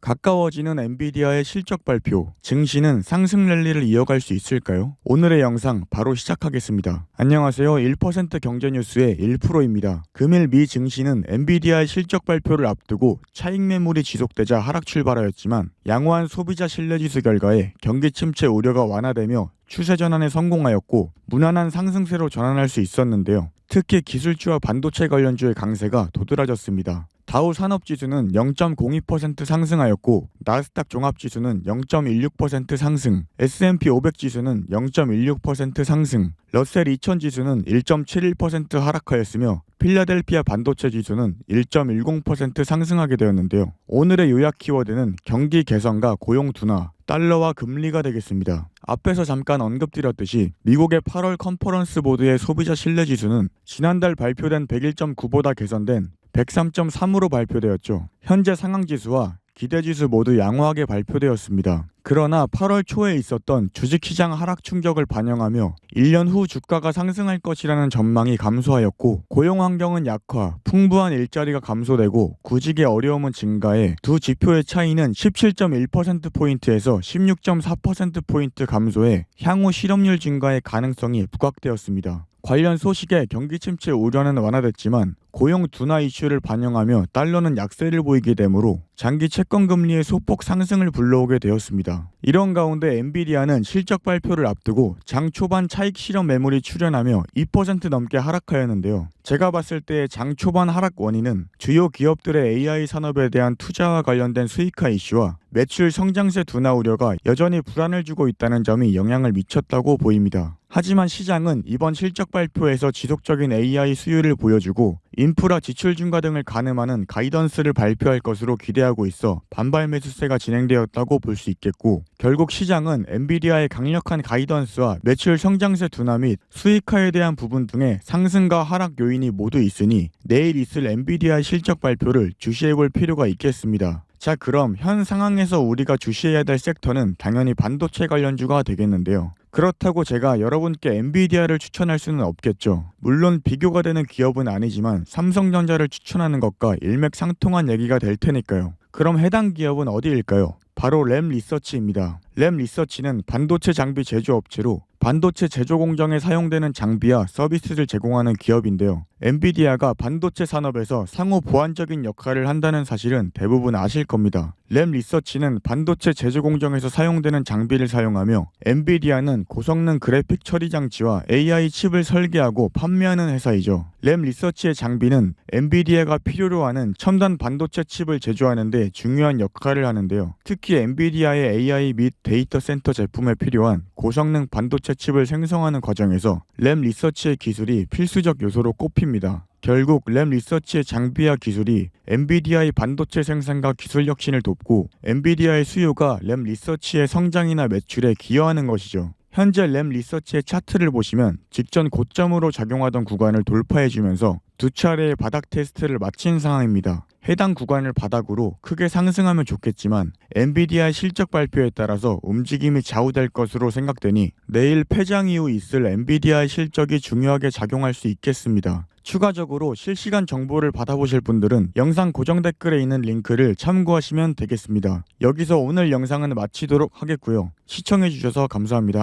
가까워지는 엔비디아의 실적 발표, 증시는 상승 랠리를 이어갈 수 있을까요? 오늘의 영상 바로 시작하겠습니다. 안녕하세요. 1% 경제뉴스의 1%입니다. 금일 미 증시는 엔비디아의 실적 발표를 앞두고 차익 매물이 지속되자 하락 출발하였지만 양호한 소비자 신뢰지수 결과에 경기 침체 우려가 완화되며 추세 전환에 성공하였고 무난한 상승세로 전환할 수 있었는데요. 특히 기술주와 반도체 관련주의 강세가 도드라졌습니다. 다우 산업지수는 0.02% 상승하였고 나스닥 종합지수는 0.16% 상승, S&P 500 지수는 0.16% 상승, 러셀 2000 지수는 1.71% 하락하였으며 필라델피아 반도체 지수는 1.10% 상승하게 되었는데요. 오늘의 요약 키워드는 경기 개선과 고용 둔화, 달러와 금리가 되겠습니다. 앞에서 잠깐 언급드렸듯이 미국의 8월 컨퍼런스 보드의 소비자 신뢰 지수는 지난달 발표된 101.9보다 개선된 103.3으로 발표되었죠. 현재 상황 지수와 기대 지수 모두 양호하게 발표되었습니다. 그러나 8월 초에 있었던 주식시장 하락 충격을 반영하며 1년 후 주가가 상승할 것이라는 전망이 감소하였고 고용 환경은 약화, 풍부한 일자리가 감소되고 구직의 어려움은 증가해 두 지표의 차이는 17.1%포인트에서 16.4%포인트 감소해 향후 실업률 증가의 가능성이 부각되었습니다. 관련 소식에 경기 침체 우려는 완화됐지만 고용 둔화 이슈를 반영하며 달러는 약세를 보이게 되므로 장기 채권 금리의 소폭 상승을 불러오게 되었습니다. 이런 가운데 엔비디아는 실적 발표를 앞두고 장 초반 차익 실현 매물이 출현하며 2% 넘게 하락하였는데요. 제가 봤을 때 장 초반 하락 원인은 주요 기업들의 AI 산업에 대한 투자와 관련된 수익화 이슈와 매출 성장세 둔화 우려가 여전히 불안을 주고 있다는 점이 영향을 미쳤다고 보입니다. 하지만 시장은 이번 실적 발표에서 지속적인 AI 수요를 보여주고 인프라 지출 증가 등을 가늠하는 가이던스를 발표할 것으로 기대하고 있어 반발 매수세가 진행되었다고 볼 수 있겠고 결국 시장은 엔비디아의 강력한 가이던스와 매출 성장세 둔화 및 수익화에 대한 부분 등의 상승과 하락 요인이 모두 있으니 내일 있을 엔비디아 실적 발표를 주시해 볼 필요가 있겠습니다. 자 그럼 현 상황에서 우리가 주시해야 될 섹터는 당연히 반도체 관련주가 되겠는데요. 그렇다고 제가 여러분께 엔비디아를 추천할 수는 없겠죠. 물론 비교가 되는 기업은 아니지만 삼성전자를 추천하는 것과 일맥상통한 얘기가 될 테니까요. 그럼 해당 기업은 어디일까요? 바로 램 리서치입니다. 램 리서치는 반도체 장비 제조업체로 반도체 제조 공정에 사용되는 장비와 서비스를 제공하는 기업인데요. 엔비디아가 반도체 산업에서 상호 보완적인 역할을 한다는 사실은 대부분 아실 겁니다. 램 리서치는 반도체 제조 공정에서 사용되는 장비를 사용하며 엔비디아는 고성능 그래픽 처리 장치와 AI 칩을 설계하고 판매하는 회사이죠. 램 리서치의 장비는 엔비디아가 필요로 하는 첨단 반도체 칩을 제조하는 데 중요한 역할을 하는데요. 특히 엔비디아의 AI 및 데이터 센터 제품에 필요한 고성능 반도체 칩을 생성하는 과정에서 램 리서치의 기술이 필수적 요소로 꼽힙니다. 결국 램 리서치의 장비와 기술이 엔비디아의 반도체 생산과 기술 혁신을 돕고 엔비디아의 수요가 램 리서치의 성장이나 매출에 기여하는 것이죠. 현재 램 리서치의 차트를 보시면 직전 고점으로 작용하던 구간을 돌파해주면서 두 차례의 바닥 테스트를 마친 상황입니다. 해당 구간을 바닥으로 크게 상승하면 좋겠지만 엔비디아의 실적 발표에 따라서 움직임이 좌우될 것으로 생각되니 내일 폐장 이후 있을 엔비디아의 실적이 중요하게 작용할 수 있겠습니다. 추가적으로 실시간 정보를 받아보실 분들은 영상 고정 댓글에 있는 링크를 참고하시면 되겠습니다. 여기서 오늘 영상은 마치도록 하겠고요. 시청해주셔서 감사합니다.